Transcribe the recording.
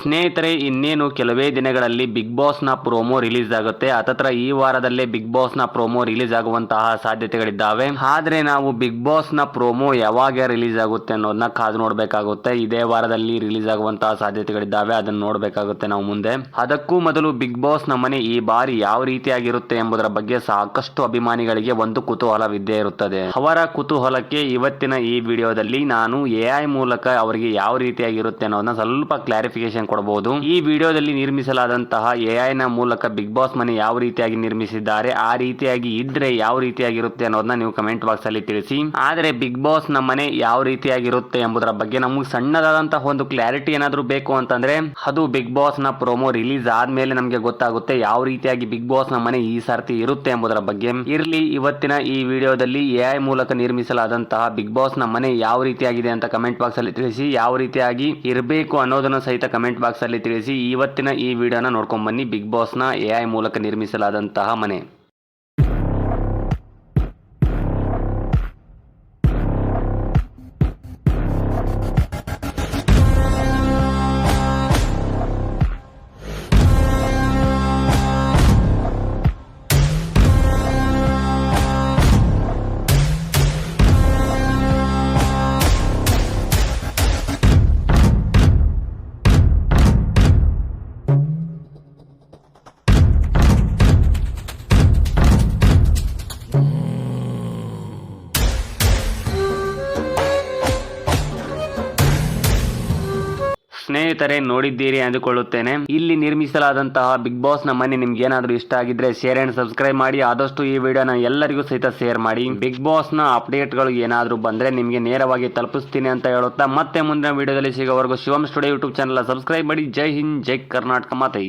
ಸ್ನೇಹಿತರೆ, ಇನ್ನೇನು ಕೆಲವೇ ದಿನಗಳಲ್ಲಿ ಬಿಗ್ ಬಾಸ್ನ ಪ್ರೋಮೋ ರಿಲೀಸ್ ಆಗುತ್ತೆ ಅತತ್ರ ಈ ವಾರದಲ್ಲೇ ಬಿಗ್ ಬಾಸ್ನ ಪ್ರೋಮೋ ರಿಲೀಸ್ ಆಗುವಂತಹ ಸಾಧ್ಯತೆಗಳಿದ್ದಾವೆ. ಆದರೆ ನಾವು ಬಿಗ್ ಬಾಸ್ನ ಪ್ರೋಮೋ ಯಾವಾಗ ರಿಲೀಸ್ ಆಗುತ್ತೆ ಅನ್ನೋದನ್ನ ಕಾದು ನೋಡಬೇಕಾಗುತ್ತೆ. ಇದೇ ವಾರದಲ್ಲಿ ರಿಲೀಸ್ ಆಗುವಂತಹ ಸಾಧ್ಯತೆಗಳಿದ್ದಾವೆ. ಅದನ್ನು ನೋಡಬೇಕಾಗುತ್ತೆ ನಾವು ಮುಂದೆ. ಅದಕ್ಕೂ ಮೊದಲು ಬಿಗ್ ಬಾಸ್ ಮನೆ ಈ ಬಾರಿ ಯಾವ ರೀತಿಯಾಗಿರುತ್ತೆ ಎಂಬುದರ ಬಗ್ಗೆ ಸಾಕಷ್ಟು ಅಭಿಮಾನಿಗಳಿಗೆ ಒಂದು ಕುತೂಹಲವಿದ್ದೇ ಇರುತ್ತದೆ. ಅವರ ಕುತೂಹಲಕ್ಕೆ ಇವತ್ತಿನ ಈ ವಿಡಿಯೋದಲ್ಲಿ ನಾನು ಎಐ ಮೂಲಕ ಅವರಿಗೆ ಯಾವ ರೀತಿಯಾಗಿರುತ್ತೆ ಅನ್ನೋದನ್ನ ಸ್ವಲ್ಪ ಕ್ಲಾರಿಫಿಕೇಶನ್ ಕೊಡಬಹುದು. ಈ ವಿಡಿಯೋದಲ್ಲಿ ನಿರ್ಮಿಸಲಾದಂತಹ ಎಐ ನ ಮೂಲಕ ಬಿಗ್ ಬಾಸ್ ಮನೆ ಯಾವ ರೀತಿಯಾಗಿ ನಿರ್ಮಿಸಿದ್ದಾರೆ, ಆ ರೀತಿಯಾಗಿ ಇದ್ರೆ ಯಾವ ರೀತಿಯಾಗಿರುತ್ತೆ ಅನ್ನೋದನ್ನ ನೀವು ಕಮೆಂಟ್ ಬಾಕ್ಸ್ ಅಲ್ಲಿ ತಿಳಿಸಿ. ಆದ್ರೆ ಬಿಗ್ ಬಾಸ್ನ ಮನೆ ಯಾವ ರೀತಿಯಾಗಿರುತ್ತೆ ಎಂಬುದರ ಬಗ್ಗೆ ನಮಗೆ ಸಣ್ಣದಾದಂತಹ ಒಂದು ಕ್ಲಾರಿಟಿ ಏನಾದ್ರೂ ಬೇಕು ಅಂತಂದ್ರೆ, ಅದು ಬಿಗ್ ಬಾಸ್ನ ಪ್ರೊಮೋ ರಿಲೀಸ್ ಆದ್ಮೇಲೆ ನಮಗೆ ಗೊತ್ತಾಗುತ್ತೆ ಯಾವ ರೀತಿಯಾಗಿ ಬಿಗ್ ಬಾಸ್ನ ಮನೆ ಈ ಸರ್ತಿ ಇರುತ್ತೆ ಎಂಬುದರ ಬಗ್ಗೆ. ಇರ್ಲಿ, ಇವತ್ತಿನ ಈ ವಿಡಿಯೋದಲ್ಲಿ ಎಐ ಮೂಲಕ ನಿರ್ಮಿಸಲಾದಂತಹ ಬಿಗ್ ಬಾಸ್ನ ಮನೆ ಯಾವ ರೀತಿಯಾಗಿದೆ ಅಂತ ಕಮೆಂಟ್ ಬಾಕ್ಸ್ ಅಲ್ಲಿ ತಿಳಿಸಿ. ಯಾವ ರೀತಿಯಾಗಿ ಇರಬೇಕು ಅನ್ನೋದನ್ನು ಸಹಿತ ಕಮೆಂಟ್ ಬಾಕ್ಸ್ ಅಲ್ಲಿ ತಿಳಿಸಿ ಇವತ್ತಿನ ಈ ವಿಡಿಯೋನ ನೋಡ್ಕೊಂಬನ್ನಿ ಬಿಗ್ ಬಾಸ್ನ ಎಐ ಮೂಲಕ ನಿರ್ಮಿಸಲಾದಂತಹ ಮನೆ. ಸ್ನೇಹಿತರೆ, ನೋಡಿದ್ದೀರಿ ಅಂದುಕೊಳ್ಳುತ್ತೇನೆ. ಇಲ್ಲಿ ನಿರ್ಮಿಸಲಾದಂತಹ ಬಿಗ್ ಬಾಸ್ನ ಮನೆ ನಿಮ್ಗೆ ಏನಾದ್ರೂ ಇಷ್ಟ ಆಗಿದ್ರೆ ಶೇರ್ ಅಂಡ್ ಸಬ್ಸ್ಕ್ರೈಬ್ ಮಾಡಿ. ಆದಷ್ಟು ಈ ವಿಡಿಯೋನ ಎಲ್ಲರಿಗೂ ಸಹಿತ ಶೇರ್ ಮಾಡಿ. ಬಿಗ್ ಬಾಸ್ನ ಅಪ್ಡೇಟ್ಗಳು ಏನಾದ್ರೂ ಬಂದ್ರೆ ನಿಮ್ಗೆ ನೇರವಾಗಿ ತಲುಪಿಸ್ತೀನಿ ಅಂತ ಹೇಳುತ್ತಾ, ಮತ್ತೆ ಮುಂದಿನ ವಿಡಿಯೋದಲ್ಲಿ ಸಿಗೋವರೆಗೂ Shivam studio YouTube channel subscribe ಮಾಡಿ. ಜೈ ಹಿಂದ್, ಜೈ ಕರ್ನಾಟಕ ಮಾತೈ.